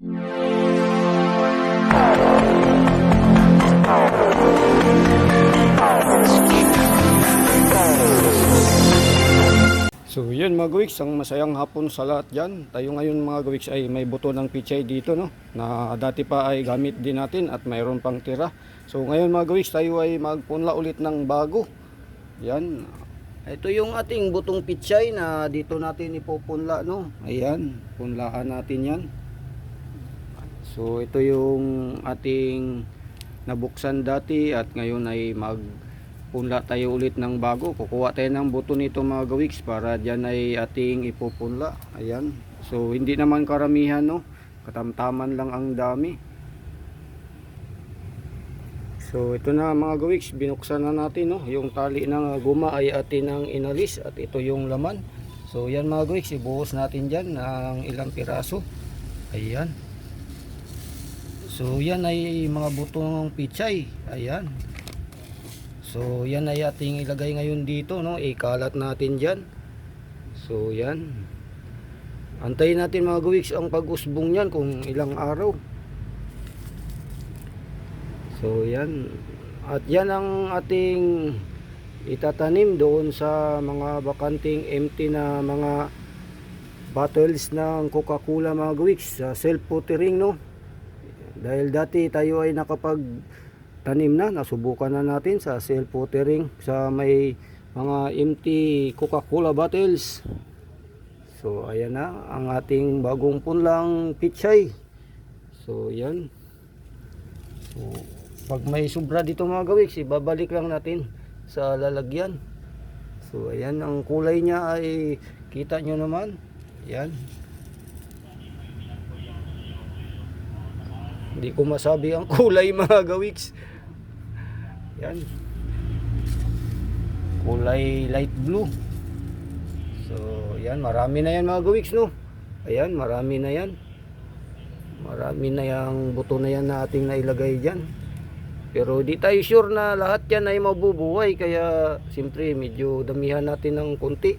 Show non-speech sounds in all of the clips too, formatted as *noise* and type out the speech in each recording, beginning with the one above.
So yun mga gawiks, ang masayang hapon sa lahat dyan. Tayo ngayon mga gawiks ay may buto ng pichay dito no, na dati pa ay gamit din natin at mayroon pang tira. So ngayon mga gawiks, tayo ay magpunla ulit ng bago. Yan. Ito yung ating butong pichay na dito natin ipupunla no. Ayan, punlaan natin yan. So ito yung ating nabuksan dati at ngayon ay mag tayo ulit ng bago. Kukuha tayo ng buto nito mga gawiks para dyan ay ating ipupunla. Ayan. So hindi naman karamihan no. Katamtaman lang ang dami. So ito na mga gawiks, binuksan na natin no. Yung tali ng guma ay atin ang inalis at ito yung laman. So yan mga gawiks, ibuhos natin dyan ng ilang piraso. Ayan. So yan ay mga buto ng pichay. Ayan. So yan ay ating ilagay ngayon dito no. Ikalat natin diyan. So yan. Antayin natin mga gawiks ang pag-usbong niyan kung ilang araw. So yan. At yan ang ating itatanim doon sa mga bakanting empty na mga bottles ng Coca-Cola mga gawiks sa self-watering no. Dahil dati tayo ay nakapag tanim na, nasubukan na natin sa self-watering sa may mga empty Coca-Cola bottles. So ayan na ang ating bagong punlang pichay. So yan. So pag may sobra dito mga gawiks, ibabalik lang natin sa lalagyan. So ayan ang kulay niya ay kita nyo naman. Yan. Hindi ko masabi ang *laughs* kulay mga gawiks. Yan. Kulay light blue. So, yan. Marami na yan mga gawiks, no? Ayan, marami na yan. Marami na yung buto na yan na ating nailagay dyan. Pero di tayo sure na lahat yan ay mabubuhay. Kaya, siyempre, medyo damihan natin ng konti.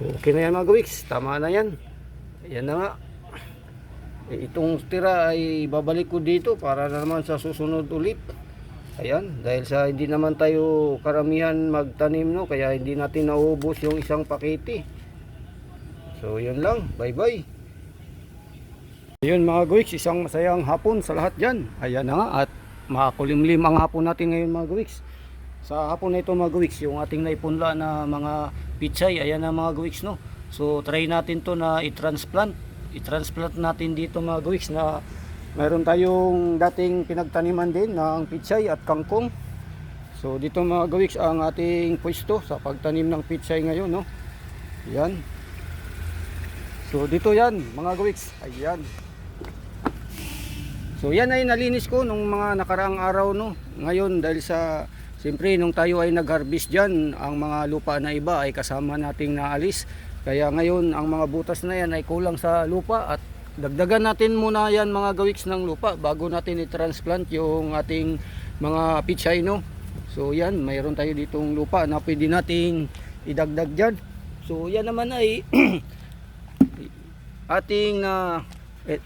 Okay na yan mga gawiks. Tama na yan. Yan na nga. Eh, itong tira ay babalik ko dito para na naman sa susunod ulit. Ayan, dahil sa hindi naman tayo karamihan magtanim no, kaya hindi natin naubos yung isang pakete. So, yun lang. Bye-bye. Ayun mga gawiks, isang masayang hapon sa lahat dyan. Ayan na nga at makulimlim ang hapon natin ngayon mga gawiks. Sa hapon na ito mga gawiks, yung ating naipunla na mga pichay, ayan na mga gawiks no. So try natin to na i-transplant. I-transplant natin dito mga gawiks na mayroon tayong dating pinagtaniman din ng pichay at kangkong. So dito mga gawiks ang ating pwesto sa pagtanim ng pichay ngayon no. Yan. So dito yan mga gawiks. Ayan. So yan ay nalinis ko nung mga nakaraang araw no. Ngayon dahil sa siyempre nung tayo ay nag-harvest diyan, ang mga lupa na iba ay kasama nating naalis. Kaya ngayon ang mga butas na yan ay kulang sa lupa at dagdagan natin muna yan mga gawiks ng lupa bago natin i-transplant yung ating mga pichay no. So yan, mayroon tayo ditong lupa na pwede nating idagdag diyan. So yan naman ay *clears throat* ating na eh,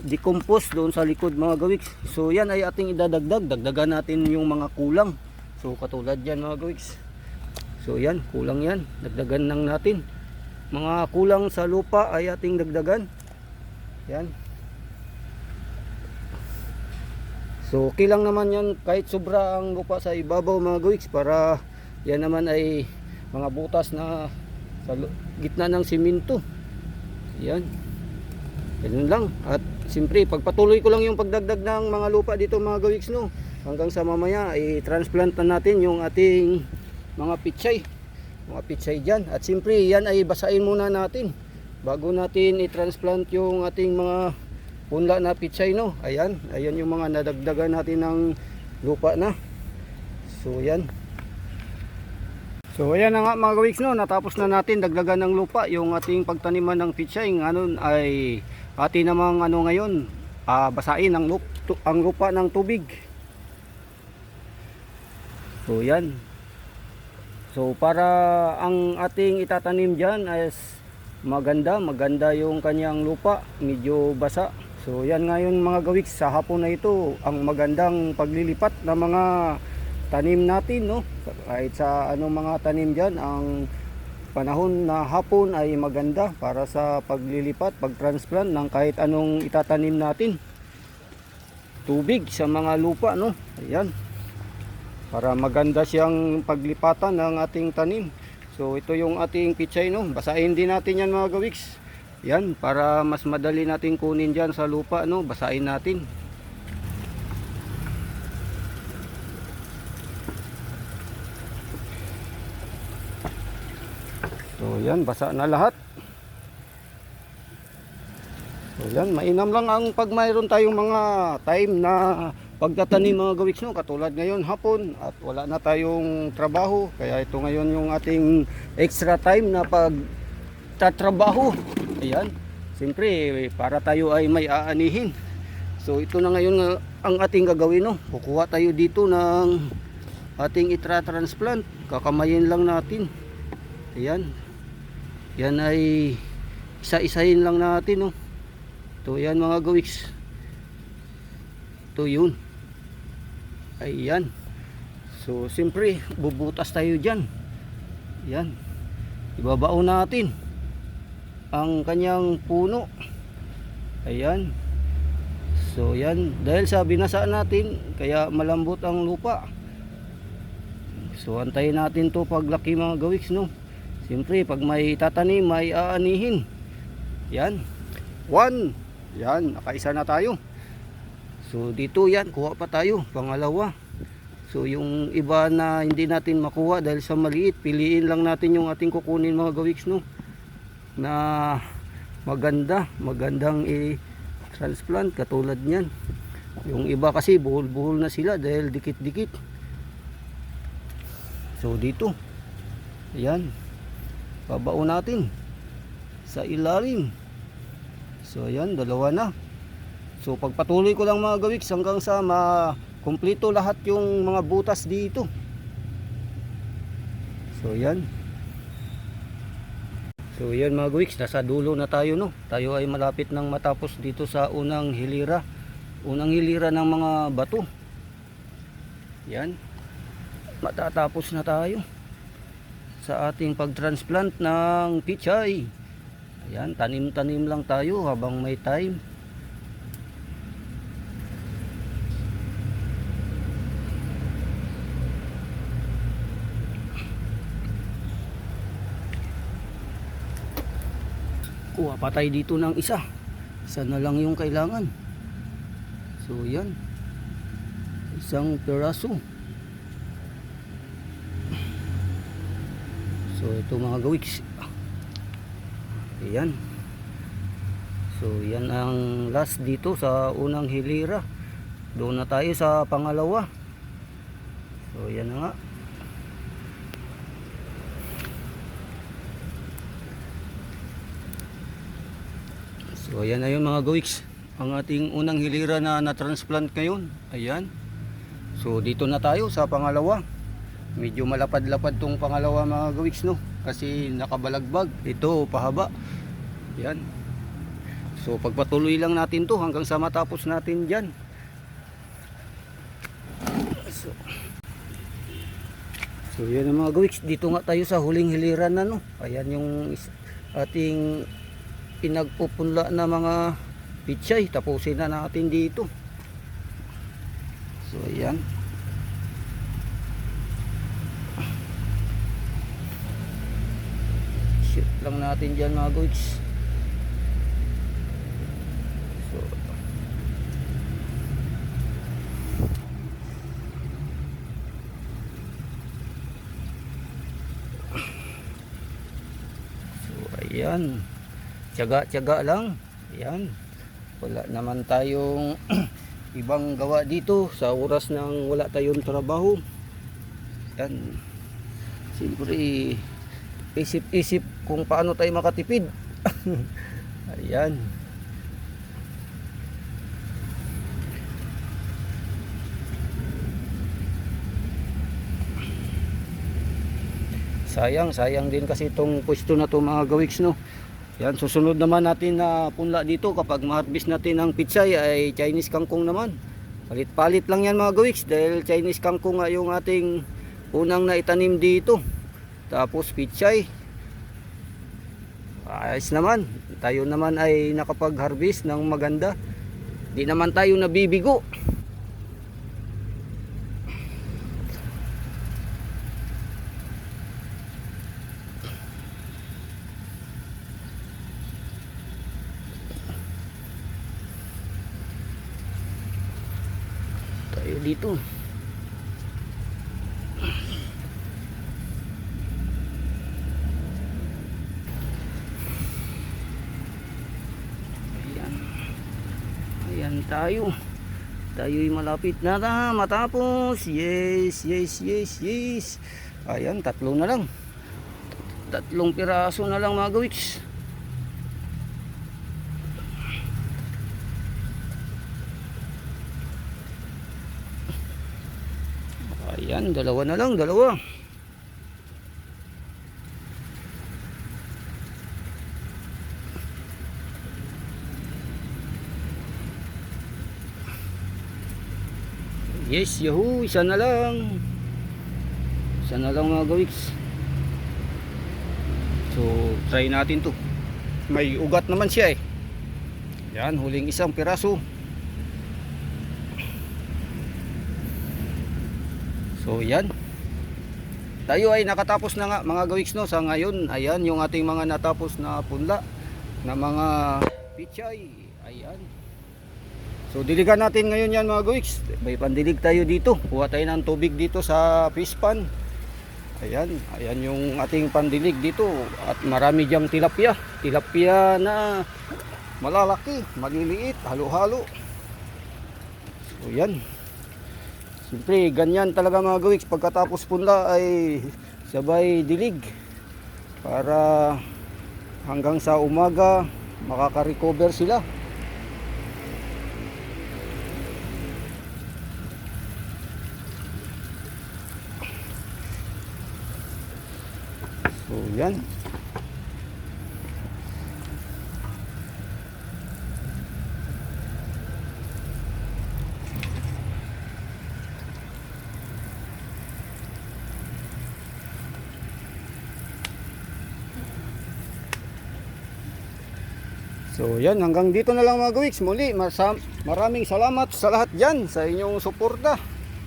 decompose doon sa likod mga gawiks. So yan ay ating idadagdag. Dagdagan natin yung mga kulang. So katulad yan mga gawiks. So yan, kulang yan. Dagdagan lang natin. Mga kulang sa lupa ay ating dagdagan. Yan. So okay lang naman yan kahit sobra ang lupa sa ibabaw mga gawiks para yan naman ay mga butas na sa gitna ng simento. Yan. Ganun lang. At siyempre, pagpatuloy ko lang yung pagdagdag ng mga lupa dito mga gawiks no. Hanggang sa mamaya, i-transplant na natin yung ating mga pichay. Mga pichay dyan. At siyempre, yan ay basain muna natin. Bago natin i-transplant yung ating mga punla na pichay no. Ayan. Ayan yung mga nadagdagan natin ng lupa na. So, yan. So ayan na nga mga gawiks no, natapos na natin dagdagan ng lupa yung ating pagtaniman ng pichay. Ano ay atin namang ano ngayon, ah, basain ang, lup, ang lupa ng tubig. So yan. So para ang ating itatanim dyan is maganda, maganda yung kanyang lupa, medyo basa. So yan ngayon mga gawik sa hapon na ito ang magandang paglilipat ng mga tanim natin no. Kahit sa anong mga tanim dyan ang panahon na hapon ay maganda para sa paglilipat, pagtransplant ng kahit anong itatanim natin. Tubig sa mga lupa no. Ayan para maganda siyang paglipatan ng ating tanim. So ito yung ating pichay no. Basahin din natin yan mga gawiks. Yan para mas madali natin kunin diyan sa lupa no. Basahin natin. So yan basa na lahat. So yan mainam lang ang pag mayroon tayong mga time na pagtatanim mga gawiks no katulad ngayon hapon at wala na tayong trabaho. Kaya ito ngayon yung ating extra time na pag tatrabaho ayan. Siyempre para tayo ay may aanihin. So ito na ngayon nga ang ating gagawin no? Kukuha tayo dito ng ating itra-transplant. Kakamayin lang natin. Ayan. Yan ay isa-isahin lang natin no? Ito yan mga gawiks ito yun Ayan. So, siyempre, bubutas tayo dyan. Yan. Ibabao natin ang kanyang puno. Ayan. So, yan. Dahil sa binasa natin, kaya malambot ang lupa. So, antayin natin to paglaki mga gawiks, no? Siyempre, pag may tatanim, may aanihin. Yan. One. Yan. Nakaisa na tayo. So dito yan, kuha pa tayo, pangalawa. So yung iba na hindi natin makuha dahil sa maliit, piliin lang natin yung ating kukunin mga gawiks no. Na maganda, magandang i-transplant katulad niyan. Yung iba kasi buhol-buhol na sila dahil dikit-dikit. So dito, ayan, babao natin sa ilalim. So ayan, dalawa na. So pagpatuloy ko lang mga gawiks hanggang sa makumpleto lahat yung mga butas dito. So yan. So yan mga gawiks, nasa dulo na tayo no. Tayo ay malapit nang matapos dito sa unang hilira. Unang hilira ng mga bato. Yan. Matatapos na tayo sa ating pagtransplant ng pichay. Ayan, tanim-tanim lang tayo habang may time. Kuha pa tayo dito ng isa. Isa na lang yung kailangan. So yan. Isang peraso so ito mga gawiks yan so yan ang last dito sa unang hilira. Doon na tayo sa pangalawa. So yan na nga So ayan na yun mga gawiks. Ang ating unang hilira na na-transplant ngayon. Ayan. So dito na tayo sa pangalawa. Medyo malapad-lapad tong pangalawa mga gawiks no. Kasi nakabalagbag. Ito pahaba. Ayan. So pagpatuloy lang natin to hanggang sa matapos natin dyan. So, so yan mga gawiks. Dito nga tayo sa huling hilira na no. Ayan yung ating pinagpupunla na mga pichay tapusin na natin dito. So ayan. Shoot lang natin dyan mga goods. So ayan tiyaga-tiyaga lang. Yan. Wala naman tayong *clears throat* ibang gawa dito sa oras ng wala tayong trabaho. Yan. Siyempre, isip-isip kung paano tayo makatipid. *laughs* Ayan. Sayang, sayang din kasi itong pwesto na to mga gawiks no. Yan, susunod naman natin na punla dito kapag ma-harvest natin ang pitsay ay Chinese kangkong naman. Palit-palit lang yan mga gawiks dahil Chinese kangkong nga yung ating unang naitanim dito. Tapos pitsay. Ayos naman. Tayo naman ay nakapag-harvest ng maganda. Di naman tayo nabibigo. Ayan. Ayan tayo. Tayo'y malapit na na matapos. Yes yes yes yes. Ayan tatlo na lang. Tatlong piraso na lang mga gawiks Ayan, dalawa na lang, dalawa. Yes, yahoo, isa na lang. Isa na lang mga gawiks. So, try natin to. May ugat naman siya eh. Yan, huling isang piraso. So yan. Tayo ay nakatapos na nga mga gawiks no sa ngayon. Ayan yung ating mga natapos na punla na mga pichay. Ayan. So diligan natin ngayon yan mga gawiks. May pandilig tayo dito. Kuha tayo ng tubig dito sa fish pan. Ayan, ayan yung ating pandilig dito at marami diyang tilapia. Tilapia na malalaki, maliliit, halo-halo. So yan. Siyempre, ganyan talaga mga gawiks. Pagkatapos punla ay sabay dilig. Para hanggang sa umaga makaka-recover sila. So, yan. So yan, hanggang dito na lang mga gawiks. Muli, masam- maraming salamat sa lahat dyan sa inyong suporta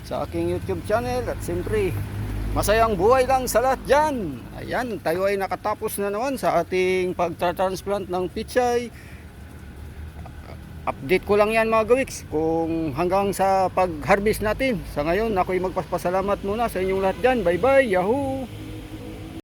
sa aking YouTube channel. At siyempre, masayang buhay lang sa lahat dyan. Ayan, tayo ay nakatapos na naman sa ating pagtra-transplant ng pichay. Update ko lang yan mga gawiks kung hanggang sa pag-harvest natin. Sa ngayon, ako'y magpapasalamat muna sa inyong lahat dyan. Bye bye, yahoo!